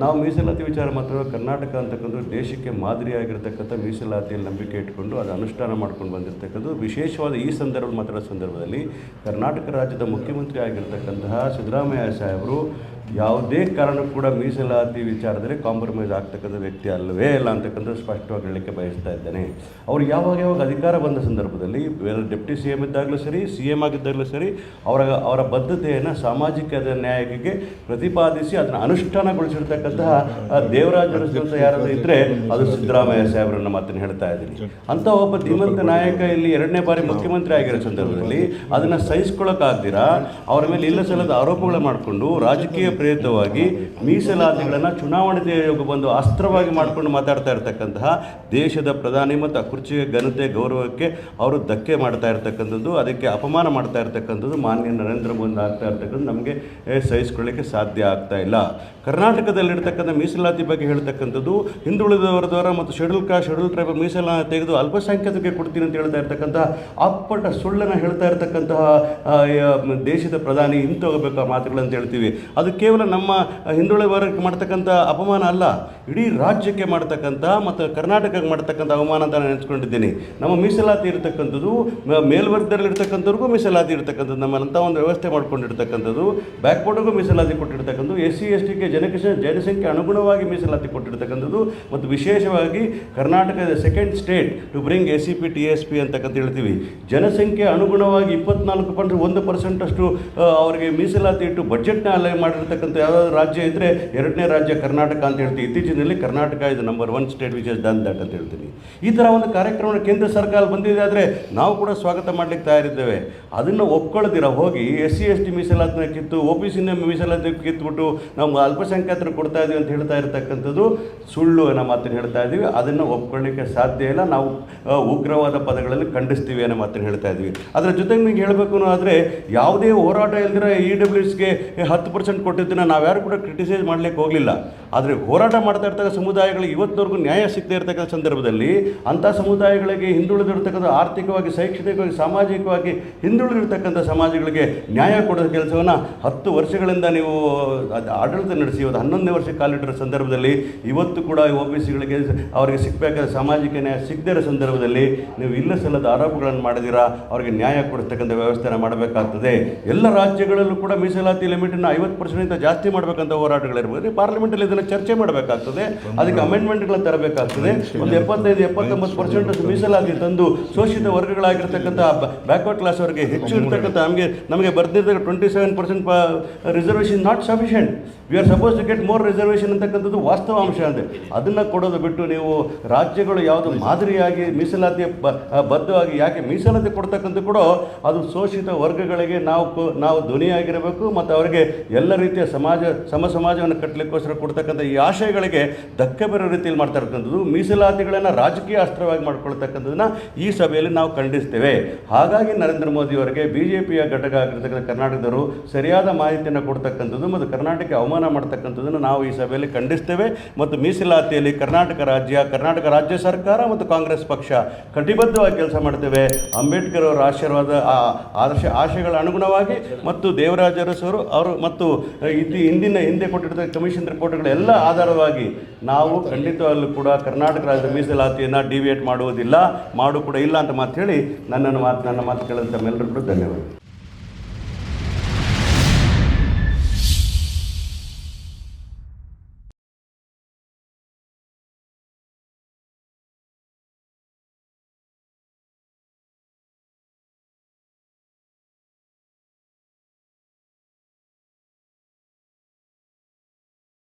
ನಾವು ಮೀಸಲಾತಿ ವಿಚಾರ ಮಾತ್ರ ಕರ್ನಾಟಕ ಅಂತಕ್ಕಂಥ ದೇಶಕ್ಕೆ ಮಾದರಿಯಾಗಿರ್ತಕ್ಕಂಥ ಮೀಸಲಾತಿಯಲ್ಲಿ ನಂಬಿಕೆ ಇಟ್ಕೊಂಡು ಅದು ಅನುಷ್ಠಾನ ಮಾಡ್ಕೊಂಡು ಬಂದಿರತಕ್ಕಂಥದ್ದು. ವಿಶೇಷವಾದ ಈ ಸಂದರ್ಭ ಮಾತ್ರ ಸಂದರ್ಭದಲ್ಲಿ ಕರ್ನಾಟಕ ರಾಜ್ಯದ ಮುಖ್ಯಮಂತ್ರಿ ಆಗಿರ್ತಕ್ಕಂತಹ ಸಿದ್ದರಾಮಯ್ಯ ಸಾಹೇಬರು ಯಾವುದೇ ಕಾರಣಕ್ಕೂ ಕೂಡ ಮೀಸಲಾತಿ ವಿಚಾರದಲ್ಲಿ ಕಾಂಪ್ರಮೈಸ್ ಆಗ್ತಕ್ಕಂಥ ವ್ಯಕ್ತಿ ಅಲ್ಲವೇ ಇಲ್ಲ ಅಂತಕ್ಕಂಥ ಸ್ಪಷ್ಟವಾಗಿ ಹೇಳಲಿಕ್ಕೆ ಬಯಸ್ತಾ ಇದ್ದೇನೆ. ಅವರು ಯಾವಾಗ ಯಾವಾಗ ಅಧಿಕಾರ ಬಂದ ಸಂದರ್ಭದಲ್ಲಿ ಬೇರೆ ಡೆಪ್ಟಿ ಸಿ ಎಂ ಇದ್ದಾಗಲೂ ಸರಿ, ಸಿ ಎಂ ಆಗಿದ್ದಾಗಲೂ ಸರಿ, ಅವರ ಅವರ ಬದ್ಧತೆಯನ್ನು ಸಾಮಾಜಿಕ ನ್ಯಾಯಕ್ಕೆ ಪ್ರತಿಪಾದಿಸಿ ಅದನ್ನು ಅನುಷ್ಠಾನಗೊಳಿಸಿರ್ತಕ್ಕಂತಹ ಆ, ದೇವರಾಜರು ಅಂತ ಯಾರಾದರೂ ಅದು ಸಿದ್ದರಾಮಯ್ಯ ಸಾಹೇಬರನ್ನ ಮಾತನ್ನು ಹೇಳ್ತಾ ಇದ್ದೀನಿ. ಅಂತ ಒಬ್ಬ ಧೀಮಂತ ನಾಯಕ ಇಲ್ಲಿ ಎರಡನೇ ಬಾರಿ ಮುಖ್ಯಮಂತ್ರಿ ಆಗಿರೋ ಸಂದರ್ಭದಲ್ಲಿ ಅದನ್ನ ಸಹಿಸ್ಕೊಳ್ಳೋಕ್ಕಾಗ್ದಿರಾ ಅವರ ಮೇಲೆ ಇಲ್ಲ ಸಲ್ಲದ ಆರೋಪಗಳು ಮಾಡಿಕೊಂಡು ರಾಜಕೀಯ ಪ್ರೇರಿತವಾಗಿ ಮೀಸಲಾತಿಗಳನ್ನು ಚುನಾವಣೆ ಬಂದು ಅಸ್ತ್ರವಾಗಿ ಮಾಡಿಕೊಂಡು ಮಾತಾಡ್ತಾ ಇರ್ತಕ್ಕಂತಹ ದೇಶದ ಪ್ರಧಾನಿ ಮತ್ತು ಆ ಕುರ್ಚಿಯ ಘನತೆ ಗೌರವಕ್ಕೆ ಅವರು ಧಕ್ಕೆ ಮಾಡ್ತಾ ಇರ್ತಕ್ಕಂಥದ್ದು ಅದಕ್ಕೆ ಅಪಮಾನ ಮಾಡ್ತಾ ಇರ್ತಕ್ಕಂಥದ್ದು ಮಾನ್ಯ ನರೇಂದ್ರ ಮೋದಿ ಆಗ್ತಾ ಇರ್ತಕ್ಕಂಥದ್ದು ನಮಗೆ ಸಹಿಸ್ಕೊಳ್ಳಿಕ್ಕೆ ಸಾಧ್ಯ ಆಗ್ತಾ ಇಲ್ಲ. ಕರ್ನಾಟಕದಲ್ಲಿರ್ತಕ್ಕಂಥ ಮೀಸಲಾತಿ ಬಗ್ಗೆ ಹೇಳ್ತಕ್ಕಂಥದ್ದು ಹಿಂದುಳಿದವರದವರ ಮತ್ತು ಶೆಡ್ಯೂಲ್ ಕಾಸ್ಟ್ ಶೆಡ್ಯೂಲ್ ಟ್ರೈಬ್ ಮೀಸಲಾತಿ ತೆಗೆದು ಅಲ್ಪಸಂಖ್ಯಾತರಿಗೆ ಕೊಡ್ತೀನಿ ಅಂತ ಹೇಳ್ತಾ ಇರ್ತಕ್ಕಂಥ ಅಪ್ಪಟ ಸುಳ್ಳನ್ನು ಹೇಳ್ತಾ ಇರ್ತಕ್ಕಂತಹ ದೇಶದ ಪ್ರಧಾನಿ ಹಿಂತೋಗಬೇಕು ಆ ಮಾತುಗಳಂತ ಹೇಳ್ತೀವಿ. ಅದು ಕೇವಲ ನಮ್ಮ ಹಿಂದುಳಿದ ವರ್ಗಕ್ಕೆ ಮಾಡ್ತಕ್ಕಂಥ ಅಪಮಾನ ಅಲ್ಲ, ಇಡೀ ರಾಜ್ಯಕ್ಕೆ ಮಾಡ್ತಕ್ಕಂಥ ಮತ್ತು ಕರ್ನಾಟಕಕ್ಕೆ ಮಾಡ್ತಕ್ಕಂಥ ಅವಮಾನ ಅಂತ ನಾನು ನೆನೆಸ್ಕೊಂಡಿದ್ದೀನಿ. ನಮ್ಮ ಮೀಸಲಾತಿ ಇರತಕ್ಕಂಥದ್ದು ಮೇಲ್ವರ್ಗದಲ್ಲಿರ್ತಕ್ಕಂಥವ್ರಿಗೂ ಮೀಸಲಾತಿ ಇರತಕ್ಕಂಥದ್ದು ನಮ್ಮಂಥ ಒಂದು ವ್ಯವಸ್ಥೆ ಮಾಡ್ಕೊಂಡಿರ್ತಕ್ಕಂಥದ್ದು ಬ್ಯಾಕ್ವರ್ಡ್ಗೂ ಮೀಸಲಾತಿ ಕೊಟ್ಟಿರ್ತಕ್ಕಂಥದ್ದು ಎಸ್ ಸಿ ಎಸ್ ಟಿಗೆ ಜನಕಶ ಜನಸಂಖ್ಯೆ ಅನುಗುಣವಾಗಿ ಮೀಸಲಾತಿ ಕೊಟ್ಟಿರ್ತಕ್ಕಂಥದ್ದು ಮತ್ತು ವಿಶೇಷವಾಗಿ ಕರ್ನಾಟಕದ second state to bring S C P T S P ಅಂತಕ್ಕಂಥ ಹೇಳ್ತೀವಿ. ಜನಸಂಖ್ಯೆ ಅನುಗುಣವಾಗಿ ಇಪ್ಪತ್ನಾಲ್ಕು ಪಾಯಿಂಟ್ ಒಂದು ಪರ್ಸೆಂಟಷ್ಟು ಅವರಿಗೆ ಮೀಸಲಾತಿ ಇಟ್ಟು ಬಜೆಟ್ನ ಅಲೈ ಮಾಡಿರ್ತಕ್ಕಂಥ ಯಾವುದಾದ್ರು ರಾಜ್ಯ ಇದ್ದರೆ ಎರಡನೇ ರಾಜ್ಯ ಕರ್ನಾಟಕ ಅಂತ ಹೇಳ್ತೀವಿ. ಇತ್ತೀಚಿನಲ್ಲಿ ಕರ್ನಾಟಕ ಇದು number one state which done that ಅಂತ ಹೇಳ್ತೀನಿ ಈ ಥರ ಒಂದು ಕಾರ್ಯಕ್ರಮ ಕೇಂದ್ರ ಸರ್ಕಾರ ಬಂದಿದೆ ಆದರೆ ನಾವು ಕೂಡ ಸ್ವಾಗತ ಮಾಡಲಿಕ್ಕೆ ತಯಾರಿದ್ದೇವೆ. ಅದನ್ನು ಒಪ್ಕೊಳ್ಳದಿರ ಹೋಗಿ ಎಸ್ ಸಿ ಎಸ್ ಟಿ ಮೀಸಲಾತಿನ ಕಿತ್ತು ಒ ಪಿ ಸಿನ ಮೀಸಲಾತಿ ಕಿತ್ಬಿಟ್ಟು ನಮ್ಮ ಅಲ್ಪಸಂಖ್ಯಾತರು ಕೊಡ್ತಾ ಇದೀವಿ ಅಂತ ಹೇಳ್ತಾ ಇರತಕ್ಕಂಥದ್ದು ಸುಳ್ಳು ಅನ್ನೋ ಮಾತನ್ನು ಹೇಳ್ತಾ ಇದ್ದೀವಿ ಅದನ್ನು ಒಪ್ಕೊಳ್ಳಿಕ್ಕೆ ಸಾಧ್ಯ ಇಲ್ಲ. ನಾವು ಉಗ್ರವಾದ ಪದಗಳಲ್ಲಿ ಖಂಡಿಸ್ತೀವಿ ಅನ್ನೋ ಮಾತನ್ನು ಹೇಳ್ತಾ ಇದ್ದೀವಿ ಅದರ ಜೊತೆಗೆ ನಿಮಗೆ ಹೇಳಬೇಕು ಆದರೆ ಯಾವುದೇ ಹೋರಾಟ ಇಲ್ದಿರ ಇ ಡಬ್ಲ್ಯೂ ಎಸ್ಗೆ ಹತ್ತು ಪರ್ಸೆಂಟ್ ಕೊಟ್ಟಿದ್ದನ್ನು ನಾವ್ಯಾರು ಕೂಡ ಕ್ರಿಟಿಸೈಸ್ ಮಾಡಲಿಕ್ಕೆ ಹೋಗಲಿಲ್ಲ. ಆದರೆ ಹೋರಾಟ ಮಾಡ್ತಾ ಇರ್ತಕ್ಕ ಸಮುದಾಯಗಳಿಗೆ ಇವತ್ತಿನವರೆಗೂ ನ್ಯಾಯ ಸಿಗದೇ ಇರ್ತಕ್ಕಂಥ ಸಂದರ್ಭದಲ್ಲಿ ಅಂಥ ಸಮುದಾಯಗಳಿಗೆ ಹಿಂದುಳಿದಿರ್ತಕ್ಕಂಥ ಆರ್ಥಿಕವಾಗಿ, ಶೈಕ್ಷಣಿಕವಾಗಿ, ಸಾಮಾಜಿಕವಾಗಿ ಹಿಂದುಳಿದಿರ್ತಕ್ಕಂಥ ಸಮಾಜಗಳಿಗೆ ನ್ಯಾಯ ಕೊಡೋ ಕೆಲಸವನ್ನು ಹತ್ತು ವರ್ಷಗಳಿಂದ ನೀವು ಆಡಳಿತ ನಡೆಸಿ, ಇವತ್ತು ಹನ್ನೊಂದನೇ ವರ್ಷ ಕಾಲಿಟ್ಟಿರೋ ಸಂದರ್ಭದಲ್ಲಿ ಇವತ್ತು ಕೂಡ ಒ ಬಿ ಸಿಗಳಿಗೆ ಅವರಿಗೆ ಸಿಗಬೇಕಾದ ಸಾಮಾಜಿಕ ನ್ಯಾಯ ಸಿಗದೇ ಸಂದರ್ಭದಲ್ಲಿ ನೀವು ಇಲ್ಲ ಸಲ್ಲದ ಆರೋಪಗಳನ್ನು ಮಾಡಿದಿರಾ ಅವರಿಗೆ ನ್ಯಾಯ ಕೊಡತಕ್ಕಂಥ ವ್ಯವಸ್ಥೆನ ಮಾಡಬೇಕಾಗ್ತದೆ. ಎಲ್ಲ ರಾಜ್ಯಗಳಲ್ಲೂ ಕೂಡ ಮೀಸಲಾತಿ ಲಿಮಿಟನ್ನು ಐವತ್ತು ಪರ್ಸೆಂಟಿಂದ ಜಾಸ್ತಿ ಮಾಡಬೇಕಂತ ಹೋರಾಟಗಳಿರ್ಬೋದು. ಪಾರ್ಲಿಮೆಂಟಲ್ಲಿ ಇದನ್ನು ಚರ್ಚೆ ಮಾಡಬೇಕಾಗ್ತದೆ. ಅದಕ್ಕೆ ಅಮೆಂಡ್ಮೆಂಟ್ಗಳನ್ನು ತರಬೇಕಾಗ್ತದೆ. ಒಂದು ಎಪ್ಪತ್ತೈದು ಎಪ್ಪತ್ತೊಂಬತ್ತು ಪರ್ಸೆಂಟ್ ಮೀಸಲಾತಿ ತಂದು ಶೋಷಿತ ವರ್ಗಗಳಾಗಿರ್ತಕ್ಕಂಥ ಬ್ಯಾಕ್ವರ್ಡ್ ಕ್ಲಾಸ್ ಅವರಿಗೆ ಹೆಚ್ಚು ಇರ್ತಕ್ಕಂಥ ನಮಗೆ ನಮಗೆ ಬರ್ದಿರ್ತಕ್ಕ twenty seven percent reservation not sufficient we are suppose to get more reservation ಅಂತಕ್ಕಂಥದ್ದು ವಾಸ್ತವ ಅಂಶ ಅದನ್ನ ಅದನ್ನು ಕೊಡೋದು ಬಿಟ್ಟು ನೀವು ರಾಜ್ಯಗಳು ಯಾವುದು ಮಾದರಿಯಾಗಿ ಮೀಸಲಾತಿ ಬದ್ಧವಾಗಿ ಯಾಕೆ ಮೀಸಲಾತಿ ಕೊಡ್ತಕ್ಕಂಥ ಕೂಡ ಅದು ಶೋಷಿತ ವರ್ಗಗಳಿಗೆ ನಾವು ನಾವು ಧ್ವನಿಯಾಗಿರಬೇಕು ಮತ್ತು ಅವರಿಗೆ ಎಲ್ಲ ರೀತಿಯ ಸಮಾಜ ಸಮ ಸಮಾಜವನ್ನು ಕಟ್ಟಲಿಕ್ಕೋಸ್ಕರ ಕೊಡ್ತಕ್ಕಂಥ ಈ ಆಶಯಗಳಿಗೆ ಧಕ್ಕೆ ಬರೋ ರೀತಿಯಲ್ಲಿ ಮಾಡ್ತಾ ಇರ್ತಕ್ಕಂಥದ್ದು ಮೀಸಲಾತಿಗಳನ್ನು ರಾಜಕೀಯ ಅಸ್ತ್ರವಾಗಿ ಮಾಡ್ಕೊಳ್ತಕ್ಕಂಥದ್ದನ್ನ ಈ ಸಭೆಯಲ್ಲಿ ನಾವು ಖಂಡಿಸ್ತೇವೆ. ಹಾಗಾಗಿ ನರೇಂದ್ರ ಮೋದಿಯವರಿಗೆ ಬಿ ಜೆ ಪಿಯ ಘಟಕ ಆಗಿರ್ತಕ್ಕಂಥ ಕರ್ನಾಟಕದವರು ಸರಿಯಾದ ಮಾಹಿತಿಯನ್ನು ಕೊಡ್ತಕ್ಕಂಥದ್ದು ಮತ್ತು ಕರ್ನಾಟಕಕ್ಕೆ ಅವಮಾನ ಮಾಡ್ತಕ್ಕಂಥದ್ದನ್ನು ನಾವು ಈ ಸಭೆಯಲ್ಲಿ ಖಂಡಿಸ್ತೇವೆ. ಮತ್ತು ಮೀಸಲಾತಿಯಲ್ಲಿ ಕರ್ನಾಟಕ ರಾಜ್ಯ ಕರ್ನಾಟಕ ರಾಜ್ಯ ಸರ್ಕಾರ ಮತ್ತು ಕಾಂಗ್ರೆಸ್ ಪಕ್ಷ ಕಟಿಬದ್ಧವಾಗಿ ಕೆಲಸ ಮಾಡ್ತೇವೆ. ಅಂಬೇಡ್ಕರ್ ಅವರ ಆಶೀರ್ವಾದ ಆದರ್ಶ ಆಶಯಗಳ ಅನುಗುಣವಾಗಿ ಮತ್ತು ದೇವರಾಜ ಅರಸರು ಅವರು ಮತ್ತು ಇತಿ ಹಿಂದಿನ, ಹಿಂದೆ ಕೊಟ್ಟಿರ್ತಕ್ಕ ಕಮಿಷನ್ ರಿಪೋರ್ಟ್ಗಳ ಎಲ್ಲ ಆಧಾರವಾಗಿ ನಾವು ಖಂಡಿತವಾಗಲೂ ಕೂಡ ಕರ್ನಾಟಕ ರಾಜ್ಯದ ಮೀಸಲಾತಿಯನ್ನು ಡಿವಿಯೇಟ್ ಮಾಡುವುದಿಲ್ಲ, ಮಾಡು ಕೂಡ ಇಲ್ಲ ಅಂತ ಮಾತು ಹೇಳಿ ನನ್ನನ್ನು ಮಾತು, ನನ್ನ ಮಾತು ಕೇಳಿದ ಕೂಡ ಧನ್ಯವಾದ